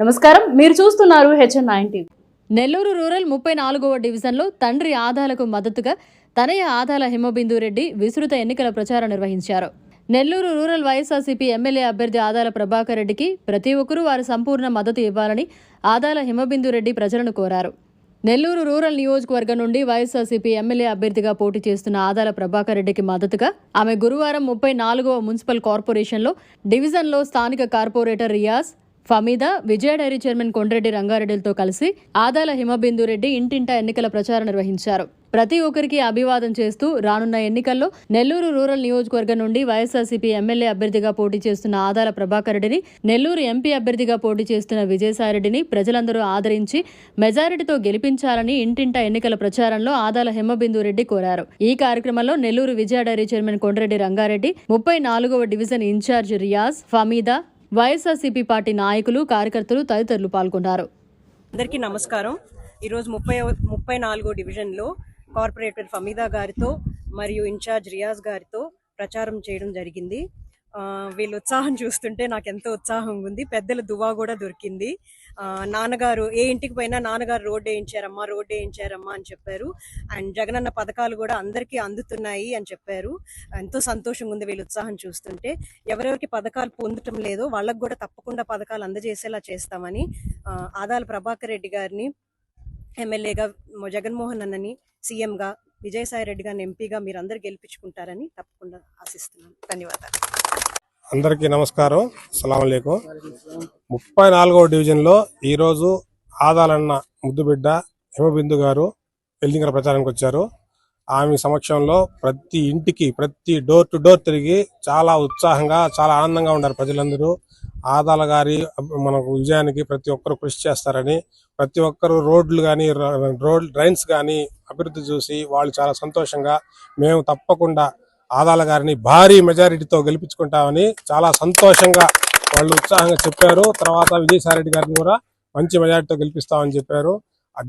నమస్కారం. మీరు చూస్తున్నారు హెచ్ఎన్ నైన్టీన్ నెల్లూరు రూరల్ ముప్పై నాలుగవ డివిజన్లో తండ్రి ఆదాలకు మద్దతుగా తనయ ఆదాల హిమబిందు రెడ్డి విస్తృత ఎన్నికల ప్రచారం నిర్వహించారు. నెల్లూరు రూరల్ వైఎస్ఆర్సీపీ ఎమ్మెల్యే అభ్యర్థి ఆదాల ప్రభాకర్ రెడ్డికి ప్రతి ఒక్కరూ వారి సంపూర్ణ మద్దతు ఇవ్వాలని ఆదాల హిమబిందు రెడ్డి ప్రజలను కోరారు. నెల్లూరు రూరల్ నియోజకవర్గం నుండి వైఎస్ఆర్సీపీ ఎమ్మెల్యే అభ్యర్థిగా పోటీ చేస్తున్న ఆదాల ప్రభాకర్ రెడ్డికి మద్దతుగా ఆమె గురువారం ముప్పై నాలుగవ మున్సిపల్ కార్పొరేషన్లో డివిజన్లో స్థానిక corporator Riyaz Fameeda Vijaya dairy chairman Kondreddy రంగారెడ్డిలతో కలిసి ఆదాల హిమబిందు రెడ్డి ఇంటింటా ఎన్నికల ప్రచారం నిర్వహించారు. ప్రతి ఒక్కరికి అభివాదం చేస్తూ రానున్న ఎన్నికల్లో నెల్లూరు రూరల్ నియోజకవర్గం నుండి వైఎస్ఆర్సీపీ ఎమ్మెల్యే అభ్యర్థిగా పోటీ చేస్తున్న ఆదాల ప్రభాకర్ రెడ్డిని నెల్లూరు ఎంపీ అభ్యర్థిగా పోటీ చేస్తున్న విజయసాయిరెడ్డిని ప్రజలందరూ ఆదరించి మెజారిటీతో గెలిపించాలని ఇంటింటా ఎన్నికల ప్రచారంలో ఆదాల హిమబిందు రెడ్డి కోరారు. ఈ కార్యక్రమంలో నెల్లూరు విజయ డైరీ చైర్మన్ కొండ్రెడ్డి రంగారెడ్డి ముప్పై నాలుగవ division in charge Riyaz Fameeda YSRCP party నాయకులు కార్యకర్తలు తదితరులు పాల్గొన్నారు. అందరికీ నమస్కారం. ఈరోజు ముప్పై ముప్పై నాలుగో డివిజన్లో కార్పొరేటర్ ఫమీదా గారితో మరియు ఇన్ఛార్జ్ రియాజ్ గారితో ప్రచారం చేయడం జరిగింది. వీళ్ళ ఉత్సాహం చూస్తుంటే నాకు ఎంతో ఉత్సాహంగా ఉంది పెద్దల దువా కూడా దొరికింది. నాన్నగారు ఏ ఇంటికి పోయినా నాన్నగారు రోడ్డు వేయించారమ్మా రోడ్డు వేయించారమ్మా అని చెప్పారు. అండ్ జగనన్న పథకాలు కూడా అందరికీ అందుతున్నాయి అని చెప్పారు. ఎంతో సంతోషంగా ఉంది వీళ్ళ ఉత్సాహం చూస్తుంటే. ఎవరెవరికి పథకాలు పొందటం లేదో వాళ్ళకు కూడా తప్పకుండా పథకాలు అందజేసేలా చేస్తామని ఆదాల ప్రభాకర్ రెడ్డి గారిని ఎమ్మెల్యేగా జగన్మోహన్ అన్నని సీఎంగా విజయసాయి రెడ్డి గారిని ఎంపీగా మీరు గెలిపించుకుంటారని తప్పకుండా ఆశిస్తున్నాను. ధన్యవాదాలు. అందరికీ నమస్కారం. సలాం ముప్పై నాలుగవ డివిజన్లో ఈరోజు ఆదాలన్న ముద్దుబిడ్డ హిమబిందు గారు ఎన్నికల ప్రచారానికి వచ్చారు. ఆమె సమక్షంలో ప్రతి ఇంటికి ప్రతి డోర్ టు డోర్ తిరిగి చాలా ఉత్సాహంగా చాలా ఆనందంగా ఉన్నారు ప్రజలందరూ. ఆదాల గారి మనకు విజయానికి ప్రతి ఒక్కరు కృషి చేస్తారని ప్రతి ఒక్కరు రోడ్లు కానీ రోడ్ డ్రైన్స్ కానీ అభివృద్ధి చూసి వాళ్ళు చాలా సంతోషంగా మేము తప్పకుండా ఆదాల గారిని భారీ మెజారిటీతో గెలిపించుకుంటామని చాలా సంతోషంగా వాళ్ళు ఉత్సాహంగా చెప్పారు. తర్వాత విజయసాయిరెడ్డి గారిని కూడా మంచి మెజారిటీతో గెలిపిస్తామని చెప్పారు.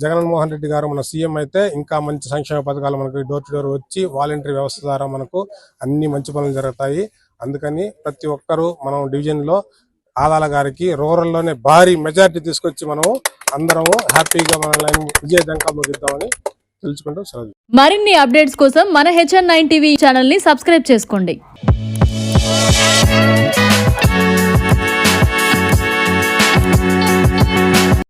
జగన్మోహన్ రెడ్డి గారు మన సీఎం అయితే ఇంకా మంచి సంక్షేమ పథకాలు మనకు డోర్ టు డోర్ వచ్చి వాలంటరీ వ్యవస్థ ద్వారా మనకు అన్ని మంచి పనులు జరుగుతాయి. అందుకని ప్రతి ఒక్కరూ మనం డివిజన్లో ఆదాల గారికి రూరల్లోనే భారీ మెజారిటీ తీసుకొచ్చి మనం అందరము హ్యాపీగా మన విజయ దంకా ముగిద్దామని తెలుసుకుంటూ సెలవు మరిన్ని అప్డేట్స్ కోసం మన హెచ్ఎన్ నైన్ టీవీ ఛానల్ని సబ్స్క్రైబ్ చేసుకోండి.